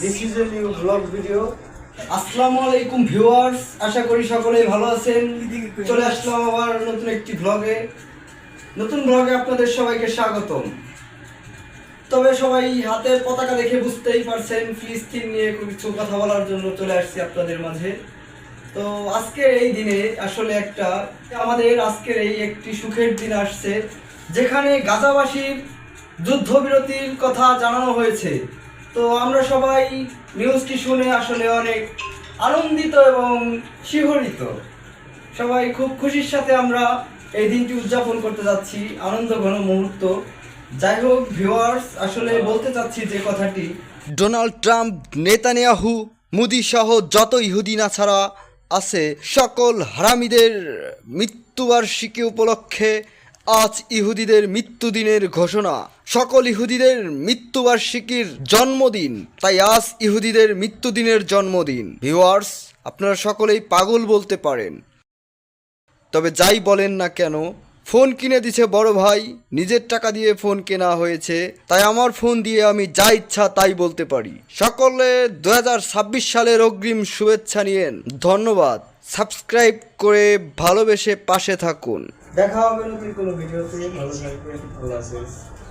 This is a new blog video আসসালামু আলাইকুম viewers আশা করি সকলেই ভালো আছেন। চলে আসলাম আবার নতুন একটি ব্লগে নতুন ব্লগে আপনাদের সবাইকে স্বাগতম। তবে সবাই হাতের পতাকা দেখে বুঝতেই পারছেন, ফিলিস্তিন নিয়ে কিছু কথা বলার জন্য চলে আসছি আপনাদের মাঝে। তো আজকের এই দিনে আসলে একটা, আমাদের আজকের এই একটি সুখের দিন আসছে, যেখানে গাজাবাসীর যুদ্ধবিরতির কথা জানানো হয়েছে। তো আমরা সবাই নিউজটি শুনে আসলে অনেক আনন্দিত এবং শিহরিত। সবাই খুব খুশির সাথে আমরা এই দিনটি উদযাপন করতে যাচ্ছি, আনন্দ ঘন মুহূর্ত। যাই হোক ভিউয়ার্স আসলে বলতে চাচ্ছি যে কথাটি, ডোনাল্ড ট্রাম্প, নেতানিয়াহু, মুদি সহ যত ইহুদিনা ছাড়া আছে, সকল হারামিদের মৃত্যুবার্ষিকী উপলক্ষে আজ ইহুদিদের মৃত্যুদিনের ঘোষণা। সকল ইহুদিদের মৃত্যুবার্ষিকীর জন্মদিন। তাই আজ ইহুদিদের মৃত্যুদিনের জন্মদিন। ভিউয়ার্স, আপনারা সকলেই পাগল বলতে পারেন। তবে যাই বলেন না কেন, ফোন কিনে দিছে বড় ভাই, নিজের টাকা দিয়ে ফোন কেনা হয়েছে, তাই আমার ফোন দিয়ে আমি যা ইচ্ছা তাই বলতে পারি। সকলে দু হাজার ছাব্বিশ সালের অগ্রিম শুভেচ্ছা নিয়েন। ধন্যবাদ। সাবস্ক্রাইব করে ভালোবেসে পাশে থাকুন। দেখা হবে নতুন কোনো ভিডিওতে। ভালো থাকবেন। আল্লাহ হাফেজ।